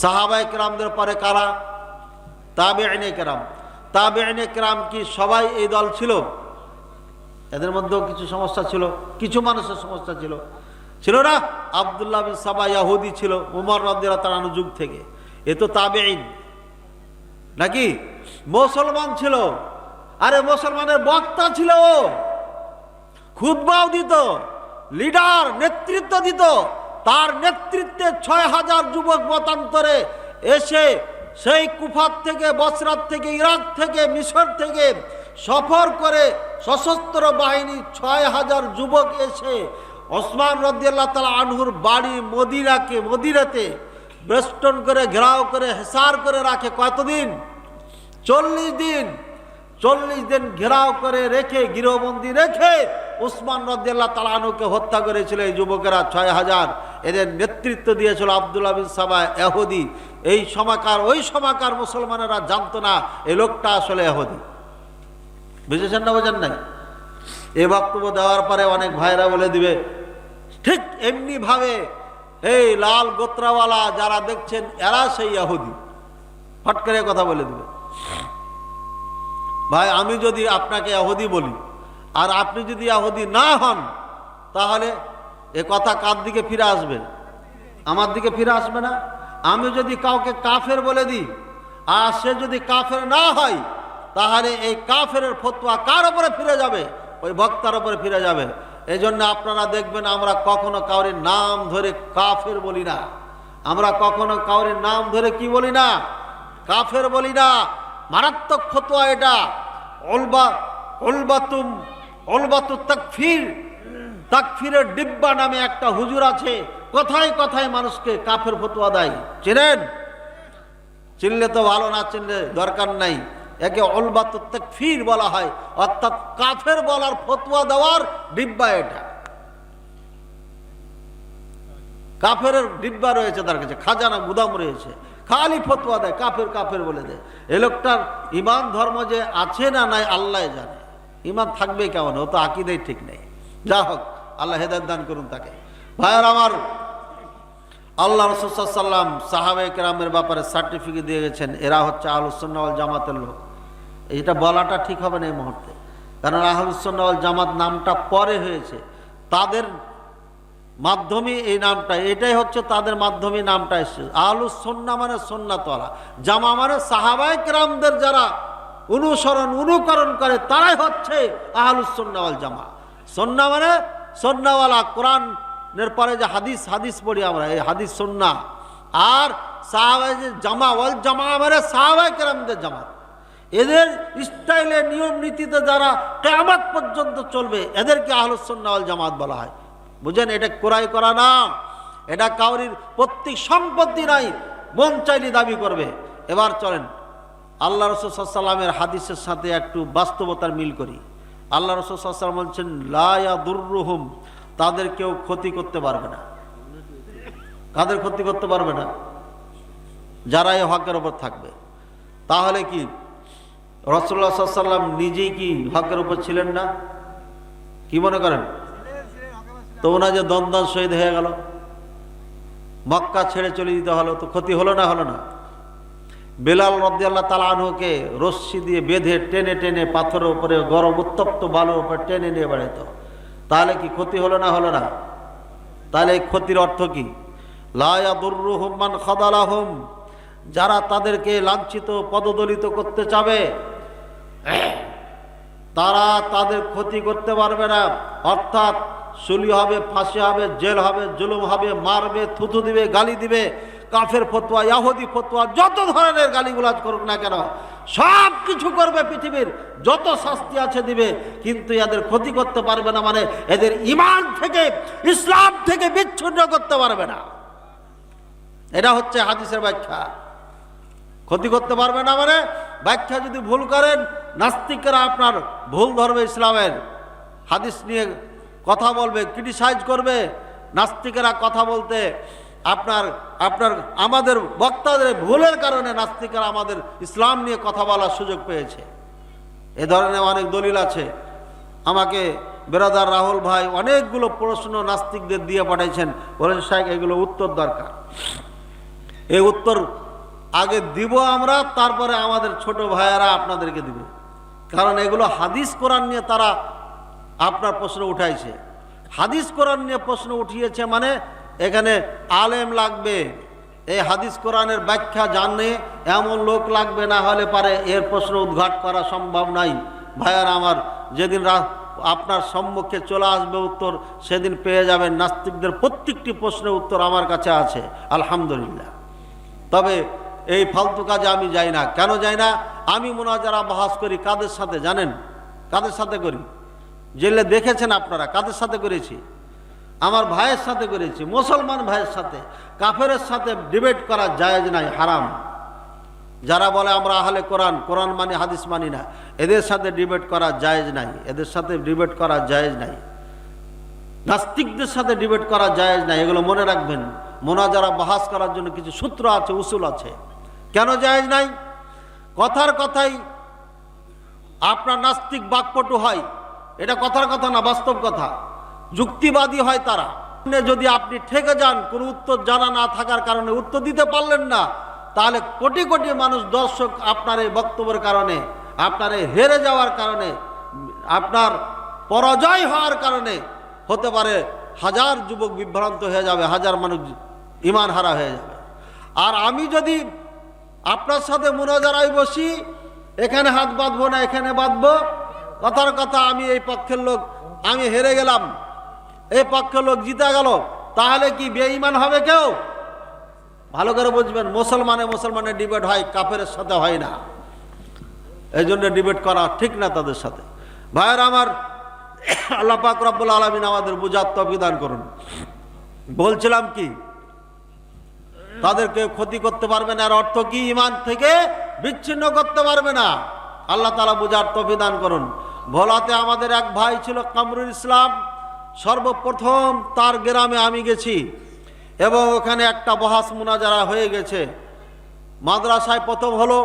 সাহাবাই কেরামদের পরে কারা? তাবে আইনে কেরাম। তাবে আইনে কেরাম কি সবাই এই দল ছিল? এদের মধ্যেও কিছু সমস্যা ছিল, কিছু মানুষের সমস্যা ছিল। ছিল না? আবদুল্লাহ বিন সাবা ইয়াহুদি ছিল, উমর রদ্দিরা তারানো যুগ থেকে। এ তো তাবে আইন নাকি? মুসলমান ছিল। আরে মুসলমানের বক্তা ছিল খুদবাও দিত, লিডার, নেতৃত্ব দিত। তার নেতৃত্বে ছয় হাজার যুবক মতান্তরে এসে সেই কুফার থেকে, বসরাত থেকে, ইরাক থেকে, মিশর থেকে সফর করে সশস্ত্র বাহিনী ছয় হাজার যুবক এসে ওসমান রদিয়াল্লাহ তালা আনহুর বাড়ি মদিরাকে মদিরাতে বেষ্টন করে, ঘেরাও করে, হেসার করে রাখে কতদিন? চল্লিশ দিন। চল্লিশ দিন ঘেরাও করে রেখে, গৃহবন্দী রেখে উসমান রদ্দাল্লাহ তালানুকে হত্যা করেছিল এই যুবকেরা ছয় হাজার। এদের নেতৃত্ব দিয়েছিল আবদুল্লাহ বিন সাবা এহুদি। এই সমাকার, ওই সমাকার মুসলমানেরা জানতো না, এই লোকটা আসলে এহুদি। বুঝেছেন না বোঝেন নাই? এ বক্তব্য দেওয়ার পরে অনেক ভাইরা বলে দিবে, ঠিক এমনি ভাবে এই লাল গোত্রাওয়ালা যারা দেখছেন, এরা সেই ইহুদি ফট করে কথা বলে দিবে। ভাই, আমি যদি আপনাকে ইহুদি বলি আর আপনি যদি ইহুদি না হন, তাহলে এ কথা কার দিকে ফিরে আসবে? আমার দিকে ফিরে আসবে না। আমি যদি কাউকে কাফের বলে দিই, আর সে যদি কাফের না হয়, তাহলে এই কাফের ফতোয়া কার ওপরে ফিরে যাবে? ওই বক্তার ওপরে ফিরে যাবে। এই জন্য আপনারা দেখবেন আমরা কখনো কাউরের নাম ধরে কাফের বলি না। আমরা কখনো কাউরের নাম ধরে কি বলি না? কাফের বলি না। মারাত্মক ফতোয়া এটা। অলবা অলবাতুম অলবাতু তাকফির। তাকফিরের ডিব্বা নামে একটা হুজুর আছে, কথায় কথায় মানুষকে কাফের ফতোয়া দেয়। চেনেন? চিনলে তো ভালো, না চিনলে দরকার নাই। একে অলবাত তাকফির বলা হয়, অর্থাৎ কাফের বলার ফতোয়া দেওয়ার ডিব্বা এটা। কাফের ডিব্বা রয়েছে তার কাছে, খাজানা গুদাম রয়েছে। খালি ফতোয়া দেয়, কাফের কাফের বলে দেয়। এ লোকটার ইমান ধর্ম যে আছে না নাই, আল্লাহ জানে। ইমান থাকবে কেমন? ও তো আকিদাই ঠিক নেই। যা হোক, আল্লাহ হেদায়ত দান করুন তাকে। ভাইয়ার আমার, আল্লাহ রসুল্লাম সাহাবে কেরামের ব্যাপারে সার্টিফিকেট দিয়ে গেছেন, এরা হচ্ছে আহলুসন্নাওয়াল জামাতের লোক। এটা বলাটা ঠিক হবে না এই মুহূর্তে। কারণ আহলুসন্নাওয়াল জামাত নামটা পরে হয়েছে। তাদের মাধ্যমে এই নামটা, এটাই হচ্ছে তাদের মাধ্যমে নামটা এসেছে। আহলুস সন্না মানে সন্ন্যাতলা জামা মানে সাহাবায় কেরামদের যারা অনুসরণ, অনুকরণ করে তারাই হচ্ছে আহলুস সন্নাওয়াল জামা সন্না মানে সন্নাওয়ালা কোরআনের পরে যে হাদিস হাদিস পড়ি আমরা, এই হাদিস সন্না আর সাহাবাই যে জামা ওয়াল জামা মানে সাহাবাই কেরামদের জামাত। এদের স্টাইলে নিয়ম নীতিতে যারা কেয়ামত পর্যন্ত চলবে, এদেরকে আহলুসন্নাওয়াল জামাত বলা হয়। বুঝেন, এটা কোরাই করা না। এটা কাউরির প্রত্যেক সম্পত্তি নাই, মন চাইলে দাবি করবে। এবার চলেন আল্লাহ রসুলামের হাদিসের সাথে একটু বাস্তবতার মিল করি। আল্লাহ রসুলাম বলছেন দুর্রুহুম তাদের কেউ ক্ষতি করতে পারবে না। কাদের ক্ষতি করতে পারবে না? যারা এই হকের ওপর থাকবে। তাহলে কি রসুল্লাহ নিজেই কি হকের উপর ছিলেন না? কি মনে করেন? তো ওনা যে দ্বন্দ্ব শহীদ হয়ে গেল। মক্কা ছেড়ে চলে দিতে হলো, তো ক্ষতি হলো না হলো না? বেলাল রদ্দাল্লাহ তালা আনহুকে রশ্মি দিয়ে বেঁধে টেনে টেনে পাথরের উপরে গরম, উত্তপ্ত বালুর উপরে টেনে নিয়ে বেড়াইতো। তাহলে কি ক্ষতি হলো না হলো না? তাহলে এই ক্ষতির অর্থ কি? লায়াদুরুহমান খদালাহুম। যারা তাদেরকে লাঞ্ছিত, পদদলিত করতে চাবে, তারা তাদের ক্ষতি করতে পারবে না। অর্থাৎ সুলি হবে, ফাঁসি হবে, জেল হবে, জুলুম হবে, মারবে, থুথু দিবে, গালি দিবে। কাফের ফতোয়া, ইয়াহুদি ফতোয়া, যত ধরনের গালিগুলাজ করুক না কেন, সব কিছু করবে পৃথিবীর, যত শাস্তি আছে দিবে, কিন্তু এদের ক্ষতি করতে পারবে না মানে এদের ইমান থেকে, ইসলাম থেকে বিচ্ছিন্ন করতে পারবে না। এটা হচ্ছে হাদিসের ব্যাখ্যা। ক্ষতি করতে পারবে না মানে ব্যাখ্যা যদি ভুল করেন, নাস্তিকেরা আপনার ভুল ধরবে ইসলামের। হাদিস নিয়ে কথা বলবে ক্রিটিসাইজ করবে, নাস্তিকেরা কথা বলতে আপনার আপনার, আমাদের বক্তাদের ভুলের কারণে নাস্তিকেরা আমাদের ইসলাম নিয়ে কথা বলার সুযোগ পেয়েছে। এ ধরনের অনেক দলিল আছে। আমাকে বেরাদার রাহুল ভাই অনেকগুলো প্রশ্ন নাস্তিকদের দিয়ে পাঠাইছেন। বলেন, সাহেব, এগুলো উত্তর দরকার। এই উত্তর আগে দিব আমরা, তারপরে আমাদের ছোট ভাইয়েরা আপনাদেরকে দিবে। কারণ এগুলো হাদিস কোরআন নিয়ে তারা আপনার প্রশ্ন উঠাইছে। হাদিস কোরআন নিয়ে প্রশ্ন উঠিয়েছে মানে এখানে আলেম লাগবে। এই হাদিস কোরআনের ব্যাখ্যা জানে এমন লোক লাগবে না হলে পারে এর প্রশ্ন উদ্ঘাট করা সম্ভব নাই। ভাইয়ার আমার, যেদিন আপনার সম্মুখে চলে আসবে উত্তর, সেদিন পেয়ে যাবেন নাস্তিকদের প্রত্যেকটি প্রশ্নের উত্তর আমার কাছে আছে। আলহামদুলিল্লাহ। তবে এই ফালতু কাজে আমি যাই না। কেন যাই না? আমি মোনাজারা বাহাস করি কাদের সাথে জানেন? কাদের সাথে করি? জেলে দেখেছেন আপনারা? কাদের সাথে করেছি? আমার ভাইয়ের সাথে করেছি, মুসলমান ভাইয়ের সাথে। কাফেরের সাথে ডিবেট করা জায়েজ নাই, হারাম। যারা বলে আমরা আহলে কোরআন কোরআন মানি, হাদিস মানি না, এদের সাথে ডিবেট করা জায়েজ নাই, এদের সাথে ডিবেট করা জায়েজ নাই। নাস্তিকদের সাথে ডিবেট করা জায়েজ নাই, এগুলো মনে রাখবেন। মোনাজারা, বাহাস করার জন্য কিছু সূত্র আছে, উসুল আছে। কেন জায়েজ নাই? কথার কথাই আপনার নাস্তিক বাকপটু হয়। এটা কথার কথা না, বাস্তব কথা। যুক্তিবাদী হয় তারা। যদি আপনি ঠেকে যান, কোনো উত্তর জানা না থাকার কারণে উত্তর দিতে পারলেন না, তাহলে কোটি কোটি মানুষ দর্শক আপনার এই বক্তব্যের কারণে, আপনার এই হেরে যাওয়ার কারণে, আপনার পরাজয় হওয়ার কারণে হতে পারে হাজার যুবক বিভ্রান্ত হয়ে যাবে, হাজার মানুষ ইমান হারা হয়ে যাবে। আর আমি যদি আপনার সাথে মুনাজারায় বসি, এখানে হাত বাঁধবো না, এখানে বাঁধবো, কথার কথা আমি এই পক্ষের লোক, আমি হেরে গেলাম। এই পক্ষের লোক জিতে গেল, তাহলে কি বেঈমান হবে কেউ? ভালো করে বুঝবেন, মুসলমানে মুসলমানের ডিবেট হয় কাফের সাথে হয় না। এই জন্য ডিবেট করা ঠিক না তাদের সাথে। ভাইয়ের আমার, আল্লাহ পাক রব্বুল আলমিন আমাদের বুঝার তবিদান করুন। বলছিলাম কি, তাদেরকে ক্ষতি করতে পারবে না আর অর্থ কি? ইমান থেকে বিচ্ছিন্ন করতে পারবে না। আল্লাহ তালা বুঝার তফিদান করুন। ভোলাতে আমাদের এক ভাই ছিল কামরুল ইসলাম। সর্বপ্রথম তার গ্রামে আমি গেছি এবং ওখানে একটা বহাস মুনাজারা হয়ে গেছে। মাদ্রাসায় প্রথম হলো,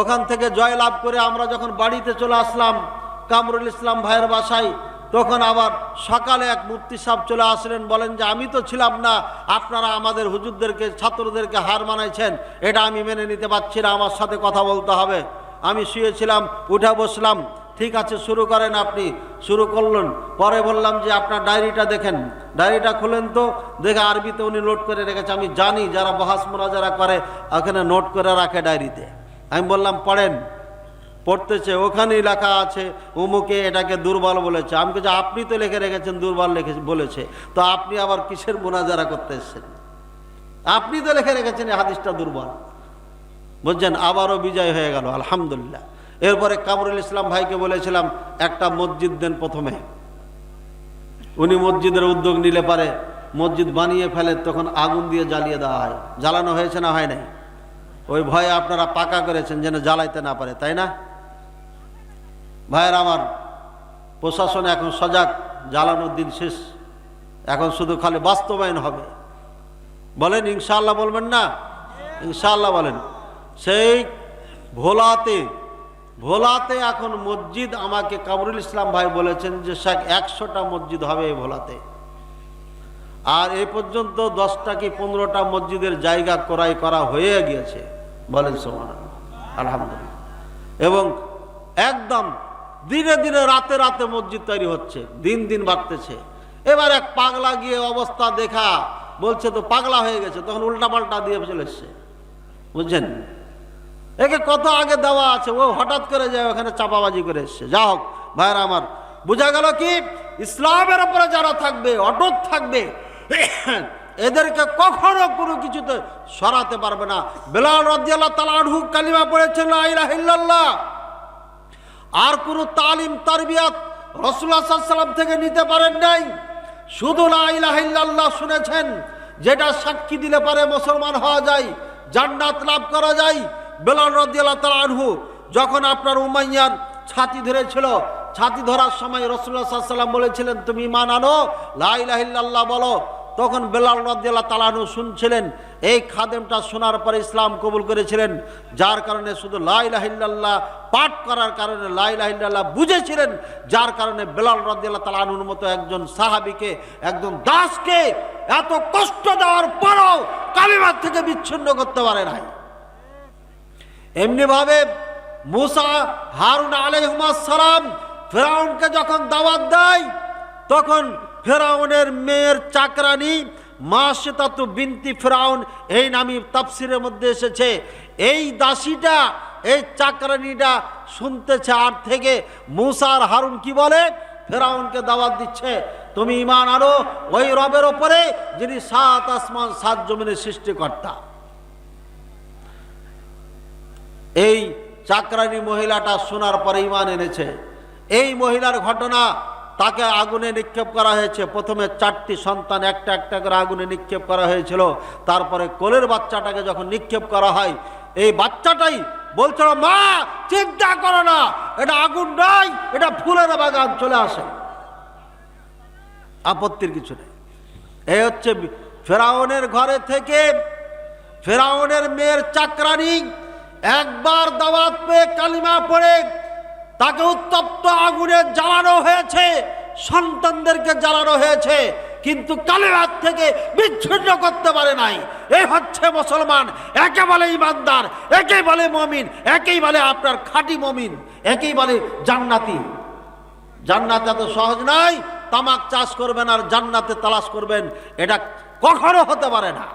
ওখান থেকে জয় লাভ করে আমরা যখন বাড়িতে চলে আসলাম কামরুল ইসলাম ভাইয়ের বাসায়, তখন আবার সকালে এক মুফতি সাহেব চলে আসলেন, বলেন যে, আমি তো ছিলাম না, আপনারা আমাদের হুজুরদেরকে, ছাত্রদেরকে হার মানাইছেন, এটা আমি মেনে নিতে পারছি না, আমার সাথে কথা বলতে হবে। আমি শুয়েছিলাম, উঠে বসলাম। ঠিক আছে, শুরু করেন আপনি। শুরু করলেন। পরে বললাম যে আপনার ডায়েরিটা দেখেন। ডায়েরিটা খুলেন তো, দেখে আরবিতে উনি নোট করে রেখেছে। আমি জানি যারা বহাস যারা করে, ওখানে নোট করে রাখে ডায়েরিতে। আমি বললাম, পড়েন। পড়তেছে, ওখানেই লেখা আছে। উমুকে এটাকে দুর্বল বলেছে। আমি যে আপনি তো লিখে রেখেছেন, দুর্বল লিখে বলেছে। তো আপনি আবার কিসের মোনাজারা করতে এসছেন? আপনি তো লিখে রেখেছেন হাদিসটা দুর্বল। বুঝছেন? আবারও বিজয় হয়ে গেল, আলহামদুলিল্লাহ। এরপরে কামরুল ইসলাম ভাইকে বলেছিলাম, একটা মসজিদ দেন প্রথমে। উনি মসজিদের উদ্যোগ নিলে পারে, মসজিদ বানিয়ে ফেলে, তখন আগুন দিয়ে জ্বালিয়ে দেওয়া হয়। জ্বালানো হয়েছে না হয় নাই? ওই ভয়ে আপনারা পাকা করেছেন যেন জ্বালাইতে না পারে, তাই না? ভাইয়ের আমার, প্রশাসন এখন সজাগ, জ্বালানোর দিন শেষ। এখন শুধু খালি বাস্তবায়ন হবে। বলেন ইনশাল্লাহ বলবেন না? ইনশাল্লাহ বলেন। সেই ভোলাতে ভোলাতে এখন মসজিদ আমাকে কামরুল ইসলাম ভাই বলেছেন যে শেখ একশোটা মসজিদ হবে এই ভোলাতে। আর এই পর্যন্ত দশটা কি পনেরোটা মসজিদের জায়গা ক্রয় করা হয়ে গিয়েছে? বলেন সোমান আলহামদুলিল্লাহ। এবং একদম দিনে দিনে, রাতে রাতে মসজিদ তৈরি হচ্ছে, দিন দিন বাড়তেছে। এবার এক পাগলা গিয়ে অবস্থা দেখা, বলছে, তো পাগলা হয়ে গেছে। তখন উল্টা পাল্টা দিয়ে চলে এসছে। বুঝছেন? একে কত আগে দেওয়া আছে? ও হঠাৎ করে যায় ওখানে চাপাবাজি করে এসছে। যা হোক ভাইরা আমার, বোঝা গেল কি? ইসলামের উপরে যারা থাকবে, অটুট থাকবে, এদেরকে কখনো কোনো কিছুতে সরাতে পারবে না। বেলাল রাজিয়াল্লাহ তালা আনহু কালিমা পড়েছেন ইলাহা আর কোনো তালিম, তারবিয়াত রসুল্লাহ সাল্লাম থেকে নিতে পারেন নাই। শুধু লা ইলাহা শুনেছেন, যেটা সাক্ষী দিলে পারে মুসলমান হওয়া যায়, জান্নাত লাভ করা যায়। বেলাল রদিয়াল্লাহ তালা আনহু, যখন আপনার উমাইয়ার ছাতি ধরেছিল, ছাতি ধরার সময় রসুল্লাহ সাল্লাম বলেছিলেন, তুমি ইমান আনো লাইলাহিল্লাহ বলো। তখন বেলাল রদিয়াল্লাহ তালানু শুনছিলেন, এই খাদেমটা শোনার পরে ইসলাম কবুল করেছিলেন, যার কারণে শুধু লাইলাহিল্লাহ পাঠ করার কারণে লাইলাহিল্লাহ বুঝেছিলেন, যার কারণে বেলাল রদিয়াল্লাহ তালানুর মতো একজন সাহাবিকে, একজন দাসকে এত কষ্ট দেওয়ার পরও কালিমার থেকে বিচ্ছিন্ন করতে পারে নাই। এমনিভাবে মুসা হারুন আলাইহুমাসালাম ফেরাউনকে যখন দাওয়াত দেয়, তখন ফেরাউনের মেয়ের চাকরানি মা সেতাতু বিনতি ফেরাউন এই নামই তাফসিরের মধ্যে এসেছে। এই দাসীটা, এই চাকরানিটা শুনতেছে আর থেকে মুসা আর হারুন কি বলে? ফেরাউনকে দাওয়াত দিচ্ছে। তুমি ইমান আনো, ওই রবের ওপরে যিনি সাত আসমান, সাত জমিনের সৃষ্টিকর্তা। এই চাকরানি মহিলাটা শোনার পরে ইমান এনেছে। এই মহিলার ঘটনা তাকে আগুনে নিক্ষেপ করা হয়েছে। প্রথমে চারটি সন্তান একটা একটা করে আগুনে নিক্ষেপ করা হয়েছিল। তারপরে কোলের বাচ্চাটাকে যখন নিক্ষেপ করা হয়, এই বাচ্চাটাই বলছিল, মা, চিন্তা করো না, এটা আগুন নয় এটা ফুলের বাগান চলে আসে। আপত্তির কিছু নেই। এই হচ্ছে ফেরাউনের ঘরে থেকে ফেরাউনের মেয়ের চাকরানি একবার দাওয়াত পেয়ে কালিমা পড়ে তাকে উত্তপ্ত আগুনে জ্বালানো হয়েছে, সন্তানদেরকে জ্বালানো হয়েছে, কিন্তু কালিমার থেকে বিচ্ছিন্ন করতে পারে নাই। এ হচ্ছে মুসলমান, একে বলে ইমানদার, একে বলে মমিন, একেই বলে আপনার খাঁটি মমিন, একেই বলে জান্নাতি। জান্নাত এত সহজ নয়, তামাক চাষ করবেন আর জান্নাতে তালাশ করবেন, এটা কখনো হতে পারে না।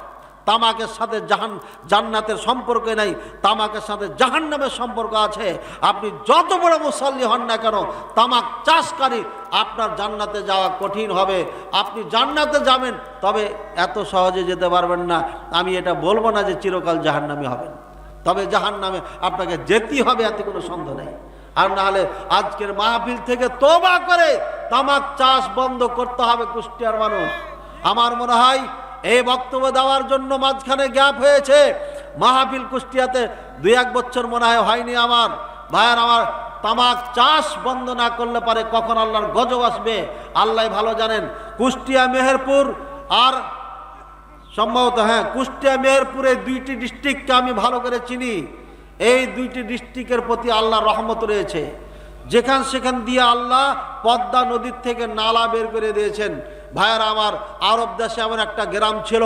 তামাকের সাথে জাহান জান্নাতের সম্পর্ক নাই, তামাকের সাথে জাহান্নামের সম্পর্ক আছে। আপনি যত বড় মুসল্লি হন না কেন, তামাক চাষকারী আপনার জান্নাতে যাওয়া কঠিন হবে। আপনি জান্নাতে যাবেন, তবে এত সহজে যেতে পারবেন না। আমি এটা বলব না যে চিরকাল জাহান্নামি হবেন। তবে জাহান্নামে আপনাকে যেতেই হবে, এতে কোনো সন্দেহ নেই। আর না হলে আজকের মাহফিল থেকে তোবা করে তামাক চাষ বন্ধ করতে হবে, কুষ্টিয়ার মানুষ। আমার মনে হয় এই বক্তব্য দেওয়ার জন্য মাঝখানে গ্যাপ হয়েছে। মাহফিল কুষ্টিয়াতে দুই এক বছর মনে হয় হয়নি আমার। ভাইয়ের আমার তামাক চাষ বন্ধ না করলে পারে কখন আল্লাহর গজব আসবে? আল্লাহ ভালো জানেন। কুষ্টিয়া, মেহেরপুর আর সম্ভবত হ্যাঁ কুষ্টিয়া, মেহেরপুরে দুইটি ডিস্ট্রিক্টকে আমি ভালো করে চিনি। এই দুইটি ডিস্ট্রিক্টের প্রতি আল্লাহ রহমত রয়েছে। যেখান সেখান দিয়ে আল্লাহ পদ্মা নদীর থেকে নালা বের করে দিয়েছেন। ভাইয়েরা আমার, আরব দেশে এমন একটা গ্রাম ছিল,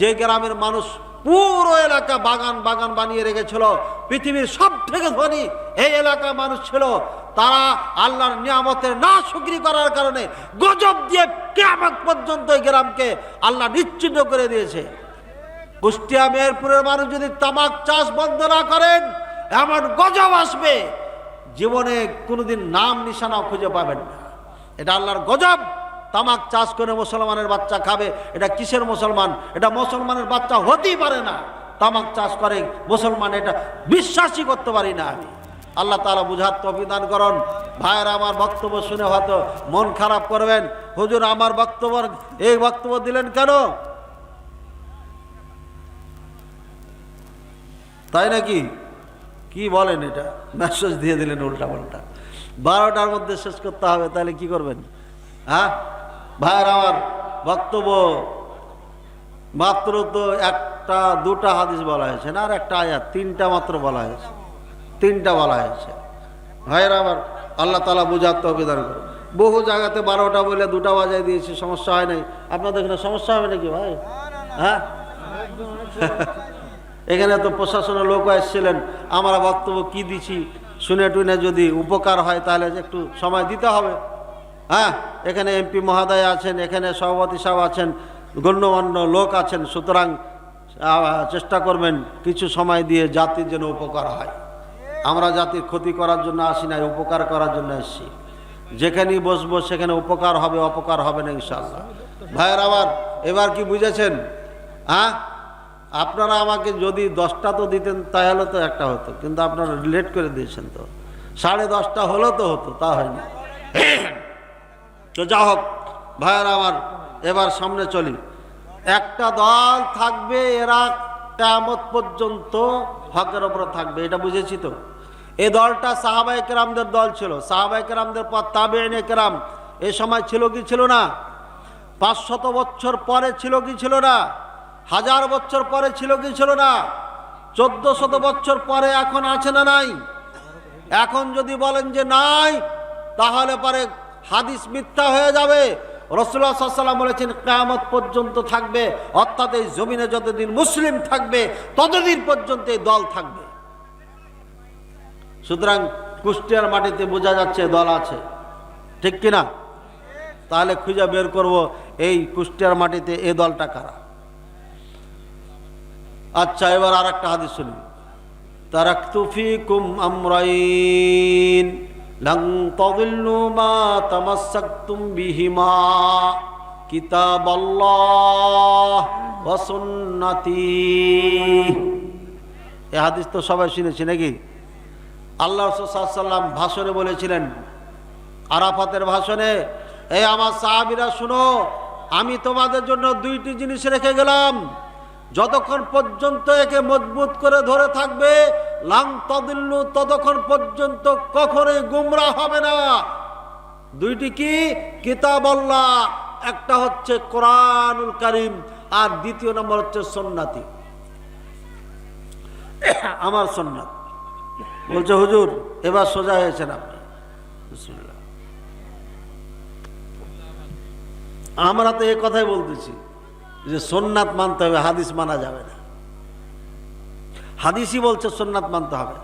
যে গ্রামের মানুষ পুরো এলাকা বাগান বাগান বানিয়ে রেখেছিল, পৃথিবীর সব থেকে ধনী এই এলাকার মানুষ ছিল। তারা আল্লাহর নিয়ামতের না শুক্রি করার কারণে গজব দিয়ে কেমন পর্যন্ত এই গ্রামকে আল্লাহ নিশ্চিন্ন করে দিয়েছে। কুষ্টিয়া, মেহেরপুরের মানুষ যদি তামাক চাষ বন্ধ না করেন, এমন গজব আসবে, জীবনে কোনোদিন নাম নিশানাও খুঁজে পাবেন না। এটা আল্লাহর গজব। তামাক চাষ করে মুসলমানের বাচ্চা খাবে, এটা কিসের মুসলমান? এটা মুসলমানের বাচ্চা হতেই পারে না। তামাক চাষ করে মুসলমান, এটা বিশ্বাসই করতে পারি না আমি। আল্লাহ তালা বুঝার তবিদান করুন। ভাইয়েরা, আমার বক্তব্য শুনে হয়তো মন খারাপ করবেন। হুজুর, আমার বক্তব্য, এই বক্তব্য দিলেন কেন? তাই নাকি? কি বলেন এটা? মেসেজ দিয়ে দিলেন উল্টা পাল্টা বারোটার মধ্যে শেষ করতে হবে, তাহলে কি করবেন? হ্যাঁ? ভাইয়ের আমার বক্তব্য, মাত্র তো একটা, দুটা হাদিস বলা হয়েছে না, আর একটা আয়াত, তিনটা মাত্র বলা হয়েছে। তিনটা বলা হয়েছে। ভাইয়ের আমার, আল্লাহ তালা বুঝার তো অভিধান করে বহু জায়গাতে বারোটা বলে দুটা বাজায় দিয়েছি, সমস্যা হয় নাই। আপনাদের এখানে সমস্যা হবে নাকি ভাই? হ্যাঁ? এখানে তো প্রশাসনের লোক এসেছিলেন। আমরা বক্তব্য কি দিছি, শুনে টুনে যদি উপকার হয় তাহলে একটু সময় দিতে হবে। হ্যাঁ এখানে এমপি মহোদয় আছেন, এখানে সভাপতি সাহেব আছেন, গণ্যমান্য লোক আছেন, সুতরাং চেষ্টা করবেন কিছু সময় দিয়ে জাতির যেন উপকার হয়। আমরা জাতির ক্ষতি করার জন্য আসি নাই, উপকার করার জন্য এসেছি। যেখানেই বসবো, সেখানে উপকার হবে, অপকার হবে না ইনশাল্লাহ ভাইয়ের আবার এবার কি বুঝেছেন? হ্যাঁ আপনারা আমাকে যদি দশটা তো দিতেন, তাহলে তো একটা হতো, কিন্তু আপনারা লেট করে দিয়েছেন তো। সাড়ে দশটা হলো তো হতো, তা হয়নি। তো যা হোক, ভাইয়েরা আমার, এবার সামনে চলি। একটা দল থাকবে, এরা কেমত পর্যন্ত হকের ওপরে থাকবে, এটা বুঝেছি তো। এই দলটা সাহাবাই কেরামদের দল ছিল। সাহাবাই কেরামদের পর তাবে এনে কেরাম, এ সময় ছিল কি ছিল না? পাঁচশত বছর পরে ছিল কি ছিল না? হাজার বছর পরে ছিল কি ছিল না? চোদ্দ শত বছর পরে এখন আছে না নাই? এখন যদি বলেন যে নাই, তাহলে পরে হাদিস মিথ্যা হয়ে যাবে। রসুল্লাহ সাল্লাম বলেছেন, কেয়ামত পর্যন্ত থাকবে, অর্থাৎ এই জমিনে যতদিন মুসলিম থাকবে, ততদিন পর্যন্ত এই দল থাকবে। সুতরাং কুষ্টিয়ার মাটিতে বোঝা যাচ্ছে দল আছে। ঠিক কিনা? তাহলে খুঁজে বের করব, এই কুষ্টিয়ার মাটিতে এ দলটা কারা? আচ্ছা এবার আর একটা হাদিস শুনি। তারাকতু ফিকুম আমরাইন। লং তাদিল্লু মা তামাসসাকতুম বিহিমা কিতাবাল্লাহ ওয়া সুন্নতি এই হাদিস তো সবাই শুনেছি নাকি? আল্লাহ সাল্লাম ভাষণে বলেছিলেন, আরাফাতের ভাষণে এই আমার সাহাবিরা, শুনো, আমি তোমাদের জন্য দুইটি জিনিস রেখে গেলাম। যতক্ষণ পর্যন্ত একে মজবুত করে ধরে থাকবে লাং তদিল্লু ততক্ষণ পর্যন্ত কখনোই গুমরা হবে না। দুইটি কি? কিতাব একটা হচ্ছে কোরআনুল করিম, আর দ্বিতীয় নম্বর হচ্ছে সন্নাতি। আমার সন্ন্যাত বলছে, হুজুর, এবার সোজা হয়েছেন আপনি। আমরা তো এই কথাই বলতেছি যে সোননাথ মানতে হবে, হাদিস মানা যাবে না। হাদিসই বলছে সোননাথ মানতে হবে।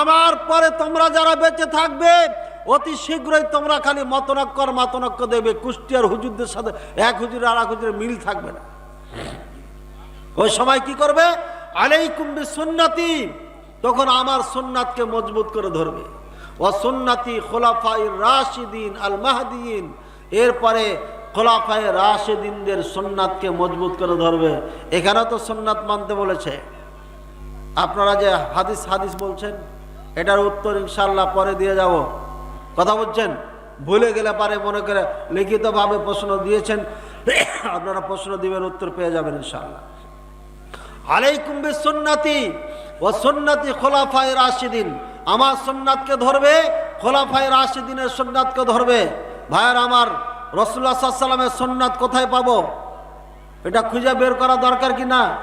আমার পরে তোমরা যারা বেঁচে থাকবে, অতি শীঘ্রই তোমরা খালি মতনক্কর মতনক্ক দেবে। কুষ্টিয়ার হুজুরদের সাথে এক হুজুর আর এক হুজুরের মিল থাকবে না। ওই সময় কি করবে? আলাইকুম সুন্নাতি তখন আমার সুন্নাতকে মজবুত করে ধরবে। ও খোলাফাই রাশিদিন আল মাহদিন এরপরে খোলাফাই রাশিদিনদের সুন্নাতকে মজবুত করে ধরবে। এখানে তো সুন্নাত মানতে বলেছে। আপনারা যে হাদিস হাদিস বলছেন, এটার উত্তর ইনশাল্লাহ পরে দিয়ে যাব। কথা বলছেন? ভুলে গেলে পারে মনে করে লিখিতভাবে প্রশ্ন দিয়েছেন। আপনারা প্রশ্ন দিবেন, উত্তর পেয়ে যাবেন ইনশাল্লাহ আলাইকুম সুন্নাতি ও সুন্নাতি খোলাফায় রাশিদিন। আমার সুন্নাতকে ধরবে, খোলাফায় রাশিদিনের সুন্নাতকে ধরবে। ভাইয়ের, আমার রসুল্লাহ সাল্লামের সুন্নাত কোথায় পাবো? এটা খুঁজে বের করা দরকার কি না?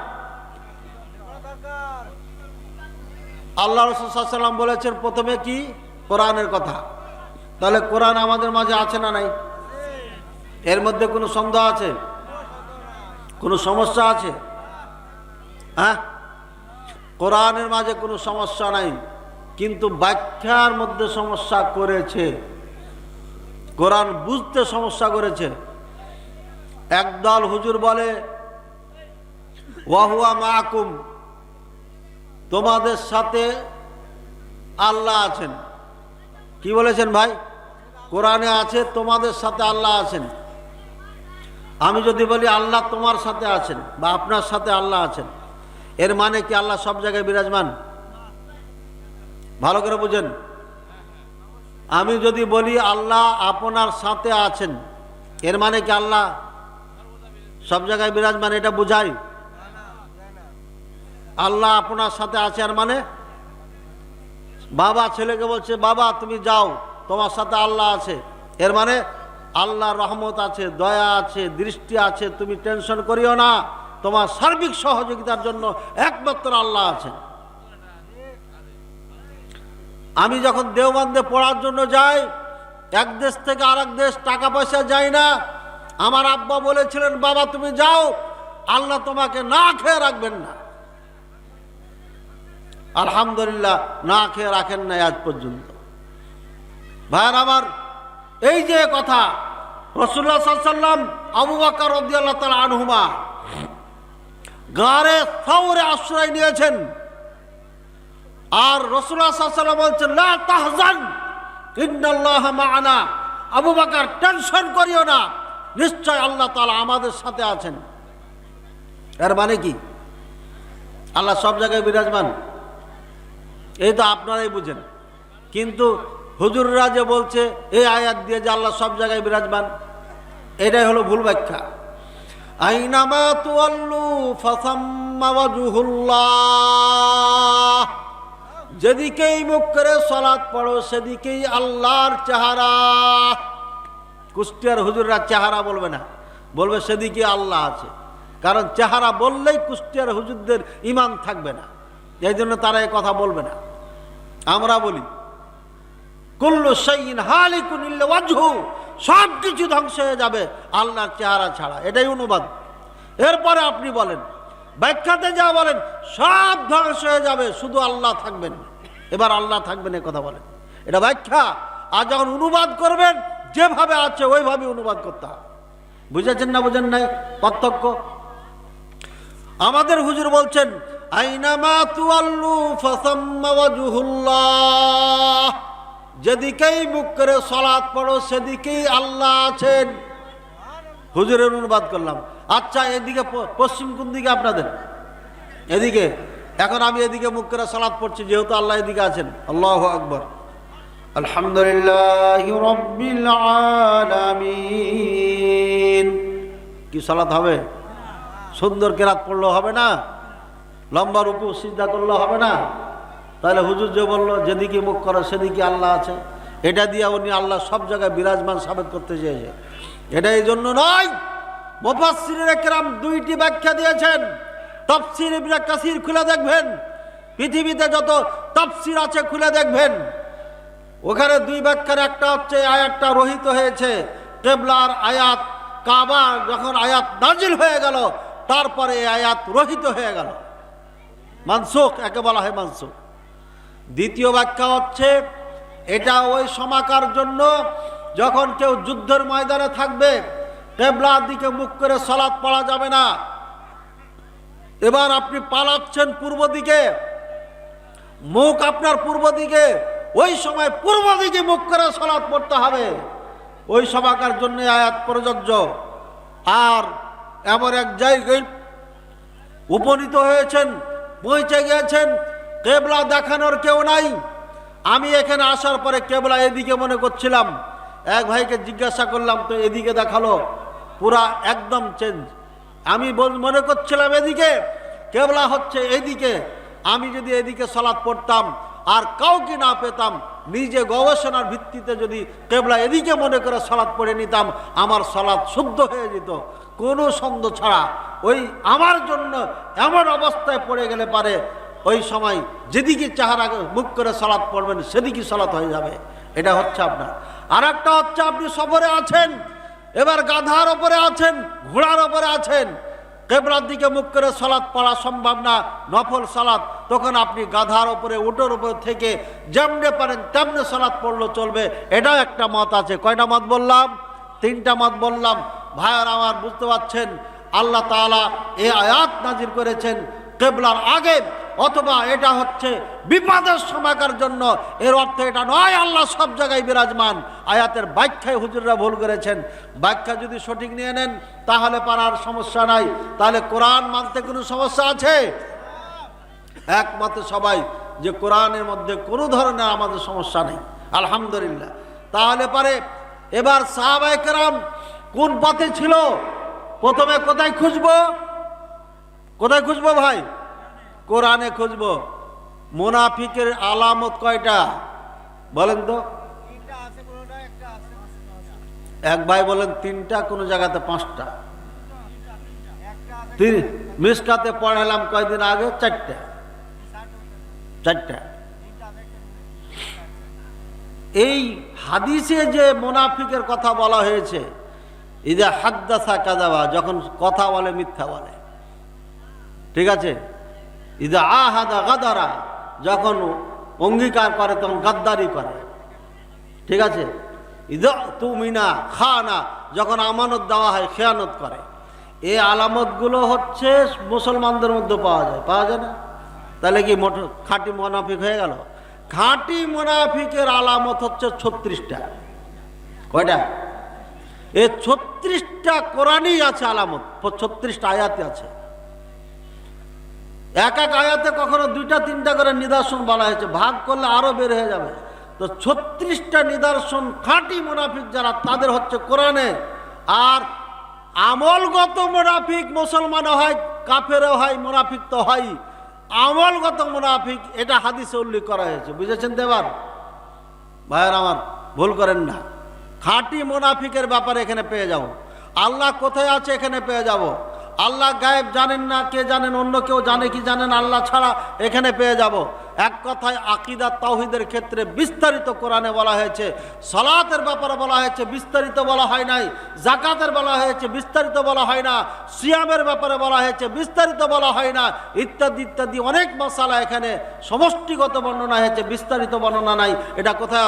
আল্লাহ রসুল বলেছেন, প্রথমে কি? কোরআনের কথা। তাহলে কোরআন আমাদের মাঝে আছে না নাই? এর মধ্যে কোনো সন্দেহ আছে? কোনো সমস্যা আছে? হ্যাঁ? কোরআনের মাঝে কোনো সমস্যা নাই। কিন্তু ব্যাখ্যার মধ্যে সমস্যা করেছে। কোরআন বুঝতে সমস্যা করেছে। একদল হুজুর বলে, ওয়াহুয়া মাহকুম তোমাদের সাথে আল্লাহ আছেন। কি বলেছেন ভাই? কোরআনে আছে, তোমাদের সাথে আল্লাহ আছেন। আমি যদি বলি, আল্লাহ তোমার সাথে আছেন বা আপনার সাথে আল্লাহ আছেন। এর মানে কি আল্লাহ সব জায়গায় বিরাজমান? ভালো করে বুঝেন। আমি যদি বলি আল্লাহ আপনার সাথে আছেন, এর মানে কি আল্লাহ? সব জায়গায় বিরাজমান এটা বুঝাই। আল্লাহ আপনার সাথে আছে আর মানে? বাবা ছেলেকে বলছে, বাবা, তুমি যাও, তোমার সাথে আল্লাহ আছে। এর মানে আল্লাহ রহমত আছে, দয়া আছে, দৃষ্টি আছে, তুমি টেনশন করিও না। তোমার সার্বিক সহযোগিতার জন্য একমাত্র আল্লাহ আছে আমি যখন দেওবন্দে পড়ার জন্য যাই, এক দেশ থেকে আরেক দেশ টাকা পয়সা যায় না। আমার আব্বা বলেছিলেন, বাবা, তুমি যাও, আল্লাহ তোমাকে না খেয়ে রাখবেন না। আলহামদুলিল্লাহ, না খেয়ে রাখেন নাই আজ পর্যন্ত। ভাইয়ার আমার, এই যে কথা রসুল্লাহ সাল্লাম আবু বাকর আনহুমা গাড়ে আশ্রয় নিয়েছেন। আর সাল্লাম বলছেন, লা তাহজান মাআনা আবু বাকর, টেনশন করিও না, নিশ্চয় আল্লাহ তাআলা আমাদের সাথে আছেন। এর মানে কি? আল্লাহ সব জায়গায় বিরাজমান। এই তো আপনারাই বুঝেন। কিন্তু হুজুররা যে বলছে, এই আয়াত দিয়ে যে আল্লাহ সব জায়গায় বিরাজমান, এটাই হলো ভুল ব্যাখ্যা। আইনামা তুয়াল্লু ফাসাম্মা ওয়াজহুল্লাহ। যেদিকেই মুখ করে সলাৎ পড়ো, সেদিকেই আল্লাহর চেহারা। কুষ্টিয়ার হুজুররা চেহারা বলবে না। বলবে সেদিকে আল্লাহ আছে। কারণ চেহারা বললেই কুষ্টিয়ার হুজুরদের ইমান থাকবে না। এই জন্য তারা এই কথা বলবে না। আমরা বলি, কুল্লু সাইন হালিকুন ওয়াজহু। সব কিছু ধ্বংস হয়ে যাবে আল্লাহর চেহারা ছাড়া। এটাই অনুবাদ। এরপরে আপনি বলেন ব্যাখ্যাতে যা বলেন, সব ধ্বংস হয়ে যাবে, শুধু আল্লাহ থাকবেন। এবার আল্লাহ থাকবেন এ কথা বলেন। এটা ব্যাখ্যা। আর যখন অনুবাদ করবেন, যেভাবে আছে ওইভাবে অনুবাদ করতে হবে। বুঝেছেন না বুঝেন নাই পার্থক্য? আমাদের হুজুর বলছেন আইনামা তুয়াল্লু ফাসাম্মা ওয়াজহুল্লাহ। যেদিকেই মুখ করে সলাৎ পড়ো, সেদিকেই আল্লাহ আছেন। হুজুরের অনুবাদ করলাম। আচ্ছা এদিকে পশ্চিম কোন দিকে আপনাদের? এদিকে। এখন আমি এদিকে মুখ করে সালাদ পড়ছি, যেহেতু আল্লাহ এদিকে আছেন। আল্লাহ আকবর। আলহামদুলিল্লাহ কি সালাত হবে? সুন্দর কেরাত পড়লেও হবে না? লম্বা রুকু সিদ্ধা করলে হবে না? তাহলে হুজুর যে বলল, যেদিকে মুখ করো, সেদিকে আল্লাহ আছে। এটা দিয়ে উনি আল্লাহ সব জায়গায় বিরাজমান সাবেত করতে চেয়েছে। এটা এই জন্য নয়। মোফাসির একরাম দুইটি ব্যাখ্যা দিয়েছেন। তফসির ইবনে কাসির খুলে দেখবেন। পৃথিবীতে যত তফসির আছে খুলে দেখবেন। ওখানে দুই ব্যাখ্যার, একটা হচ্ছে আয়াতটা রহিত হয়েছে, কেবলার আয়াত কাবা যখন আয়াত নাজিল হয়ে গেল, তারপরে আয়াত রহিত হয়ে গেল। মানসুখ, একে বলা হয় মানসুখ। দ্বিতীয় ব্যাখ্যা হচ্ছে, এটা ওই সমাকার জন্য যখন কেউ যুদ্ধের ময়দানে থাকবে, কেবলার দিকে মুখ করে সলাৎ পড়া যাবে না। এবার আপনি পালাচ্ছেন পূর্ব দিকে, মুখ আপনার পূর্ব দিকে, ওই সময় পূর্ব দিকে মুখ করে সলাৎ পড়তে হবে। ওই সমাকার জন্য আয়াত প্রযোজ্য। আর এমন এক জায়গায় উপনীত হয়েছেন, পৌঁছে গিয়েছেন, কেবলা দেখানোর কেউ নাই। আমি এখানে আসার পরে কেবলা এদিকে মনে করছিলাম এক ভাইকে জিজ্ঞাসা করলাম, তো এদিকে দেখাল? পুরা একদম চেঞ্জ আমি মনে করছিলাম এদিকে, কেবলা হচ্ছে এদিকে। আমি যদি এদিকে সলাৎ পড়তাম আর কাউকে না পেতাম, নিজে গবেষণার ভিত্তিতে যদি কেবলা এদিকে মনে করে সলাৎ পড়ে নিতাম, আমার সলাৎ শুদ্ধ হয়ে যেত। কোনো সন্দেহ ছাড়া। ওই আমার জন্য এমন অবস্থায় পড়ে গেলে পারে, ওই সময় যেদিকে চাহার মুখ করে সলাৎ পড়বেন সেদিকে সলাৎ হয়ে যাবে। এটা হচ্ছে আপনার। আর একটা হচ্ছে আপনি সফরে আছেন, এবার গাধার ওপরে আছেন, ঘোড়ার ওপরে আছেন। কেবলার দিকে মুখ করে সলাৎ পড়া সম্ভব না, নফল সালাত। তখন আপনি গাধার ওপরে, উটোর উপর থেকে যেমনে পারেন তেমনে সালাত পড়ল চলবে। এটাও একটা মত আছে। কয়টা মত বললাম? তিনটা মত বললাম। ভাইয়ার আমার বুঝতে পারছেন, আল্লাহ তাআলা এ আয়াত নাজির করেছেন। কেবলার আগে, অথবা এটা হচ্ছে বিপদের সময়কার জন্য। এর অর্থ এটা নয়, আল্লাহ সব জায়গায় বিরাজমান। আয়াতের ব্যাখ্যায় হুজুররা ভুল করেছেন। ব্যাখ্যা যদি সঠিক নিয়ে নেন, তাহলে পারার সমস্যা নাই। তাহলে কোরআন মানতে কোনো সমস্যা আছে? একমতে সবাই যে কোরআনের মধ্যে কোনো ধরনের আমাদের সমস্যা নেই। আলহামদুলিল্লাহ। তাহলে পারে, এবার সাহাবাইকেরাম কোন পথে ছিল? প্রথমে কোথায় খুঁজবো? কোথায় খুঁজবো ভাই? কোরআনে খুঁজবো। মোনাফিকের আলামত কয়টা? বলেন তো। এক ভাই বলেন তিনটা কোনো জায়গাতে পাঁচটা? তিন মিসকাতে পড়ালাম কয়দিন আগে? চারটা। চারটা। এই হাদিসে যে মোনাফিকের কথা বলা হয়েছে ইদা হাদ্দাসা কাদাবা যখন কথা বলে মিথ্যা বলে। ঠিক আছে? ইদা আহাদা গাদারা, যখন অঙ্গীকার করে, তখন গাদ্দারি করে। ঠিক আছে? ইদা তুমিনা খানা, যখন আমানত দেওয়া হয়, খেয়ানত করে। এই আলামতগুলো হচ্ছে মুসলমানদের মধ্যে পাওয়া যায়। পাওয়া যায় না? তাহলে কি মোট খাঁটি মোনাফিক হয়ে গেল? খাঁটি মোনাফিকের আলামত হচ্ছে ছত্রিশটা। কয়টা? এ ছত্রিশটা কোরআনই আছে আলামত। ছত্রিশটা আয়াতে আছে। এক এক আয়াতে কখনো দুইটা, তিনটা করে নিদর্শন বলা হয়েছে। ভাগ করলে আরও বের হয়ে যাবে। তো ছত্রিশটা নিদর্শন খাঁটি মুনাফিক যারা, তাদের হচ্ছে কোরআনে। আর আমলগত মুনাফিক মুসলমানও হয়, কাফেরও হয়, মুনাফিক তো হয়। আমলগত মুনাফিক, এটা হাদিসে উল্লেখ করা হয়েছে। বুঝেছেন দেবার ভাইয়ের আমার, ভুল করেন না। খাঁটি মুনাফিকের ব্যাপারে এখানে পেয়ে যাব। আল্লাহ কোথায় আছে এখানে পেয়ে যাব? আল্লাহ গায়েব জানেন না কে জানেন, অন্য কেউ জানে কি জানেন, আল্লাহ ছাড়া এখানে পেয়ে যাব। এক কথায় আকিদা তাওহিদের ক্ষেত্রে বিস্তারিত কোরআনে বলা হয়েছে, সলাতের ব্যাপারে বলা হয়েছে, বিস্তারিত বলা হয় নাই জাকাতের বলা হয়েছে, বিস্তারিত বলা হয় না, সিয়ামের ব্যাপারে বলা হয়েছে, বিস্তারিত বলা হয় না, ইত্যাদি ইত্যাদি অনেক মশালা এখানে সমষ্টিগত বর্ণনা হয়েছে, বিস্তারিত বর্ণনা নাই, এটা কোথায়